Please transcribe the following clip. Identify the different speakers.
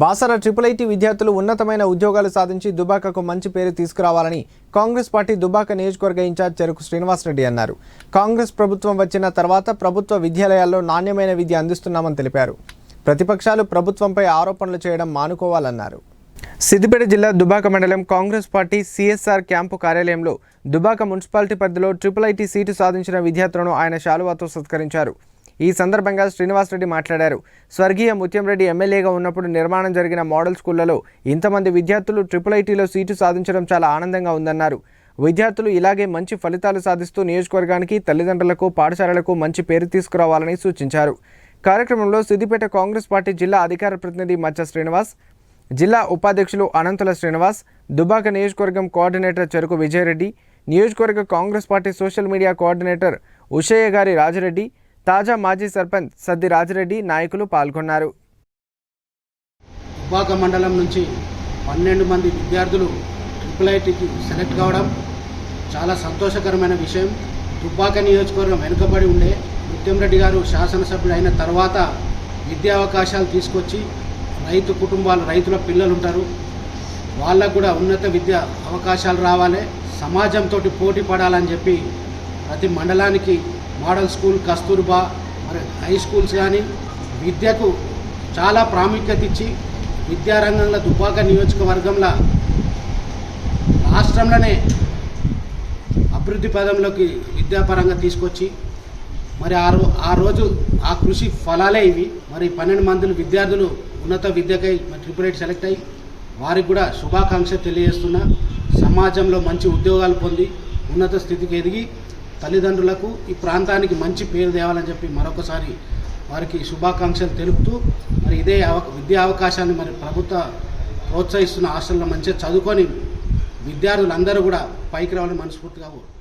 Speaker 1: Basara triple IT విద్యార్థులు ఉన్నతమైన ఉద్యోగాలు సాధించి దుబాకకు మంచి పేరు తీసుకురావాలని కాంగ్రెస్ పార్టీ దుబాక నియోజకవర్గ ఇన్ఛార్జ్ చెరుకు శ్రీనివాసరెడ్డి అన్నారు. కాంగ్రెస్ ప్రభుత్వం వచ్చిన తర్వాత ప్రభుత్వ విద్యాలయాల్లో నాణ్యమైన విద్య అందిస్తున్నామని తెలిపారు. ప్రతిపక్షాలు ప్రభుత్వంపై ఆరోపణలు చేయడం మానుకోవాలన్నారు. సిద్దిపేట జిల్లా దుబాక మండలం కాంగ్రెస్ పార్టీ సిఎస్ఆర్ క్యాంపు కార్యాలయంలో దుబాక మున్సిపాలిటీ పరిధిలో ట్రిపుల్ ఐటీ సీటు సాధించిన విద్యార్థులను ఆయన శాలువాతో సత్కరించారు. ఈ సందర్భంగా శ్రీనివాసరెడ్డి మాట్లాడారు. స్వర్గీయ ముత్యంరెడ్డి ఎమ్మెల్యేగా ఉన్నప్పుడు నిర్మాణం జరిగిన మోడల్ స్కూళ్ళలో ఇంతమంది విద్యార్థులు ట్రిపుల్ ఐటీలో సీటు సాధించడం చాలా ఆనందంగా ఉందన్నారు. విద్యార్థులు ఇలాగే మంచి ఫలితాలు సాధిస్తూ నియోజకవర్గానికి తల్లిదండ్రులకు పాఠశాలలకు మంచి పేరు తీసుకురావాలని సూచించారు. కార్యక్రమంలో సిద్దిపేట కాంగ్రెస్ పార్టీ జిల్లా అధికార ప్రతినిధి మచ్చ శ్రీనివాస్ జిల్లా ఉపాధ్యక్షులు అనంతుల శ్రీనివాస్ దుబాక నియోజకవర్గం కోఆర్డినేటర్ చెరుకు విజయరెడ్డి నియోజకవర్గ Congress party social media coordinator Ushayya గారి రాజరెడ్డి తాజా మాజీ సర్పంచ్ సద్ది రాజిరెడ్డి నాయకులు పాల్గొన్నారు.
Speaker 2: ఉపాక మండలం నుంచి పన్నెండు మంది విద్యార్థులు ట్రిపుల్ ఐటీకి సెలెక్ట్ కావడం చాలా సంతోషకరమైన విషయం. దుబ్బాక నియోజకవర్గం వెనుకబడి ఉండే ముత్యంరెడ్డి గారు శాసనసభ్యుడు అయిన తర్వాత విద్యా అవకాశాలు తీసుకొచ్చి రైతు కుటుంబాలు రైతుల పిల్లలు ఉంటారు. వాళ్ళకు కూడా ఉన్నత విద్య అవకాశాలు రావాలి. సమాజంతో పోటీ పడాలని చెప్పి ప్రతి మండలానికి మోడల్ స్కూల్ కస్తూర్బా మరి హై స్కూల్స్ కానీ విద్యకు చాలా ప్రాముఖ్యత ఇచ్చి విద్యారంగంలో దుబ్బాక నియోజకవర్గంలో రాష్ట్రంలోనే అభివృద్ధి పదంలోకి విద్యాపరంగా తీసుకొచ్చి మరి ఆ రో ఆ రోజు ఆ కృషి ఫలాలే ఇవి. మరి పన్నెండు మంది విద్యార్థులు ఉన్నత విద్యకై మరి ట్రిపుల్ ఎయిట్ సెలెక్ట్ అయ్యి వారికి కూడా శుభాకాంక్షలు తెలియజేస్తున్నా. సమాజంలో మంచి ఉద్యోగాలు పొంది ఉన్నత స్థితికి ఎదిగి తల్లిదండ్రులకు ఈ ప్రాంతానికి మంచి పేరు తేవాలని చెప్పి మరొకసారి వారికి శుభాకాంక్షలు తెలుపుతూ మరి ఇదే విద్యా అవకాశాన్ని మరి ప్రభుత్వ ప్రోత్సహిస్తున్న హాస్టల్లో మంచిగా చదువుకొని విద్యార్థులందరూ కూడా పైకి రావాలని మనస్ఫూర్తిగా కోరు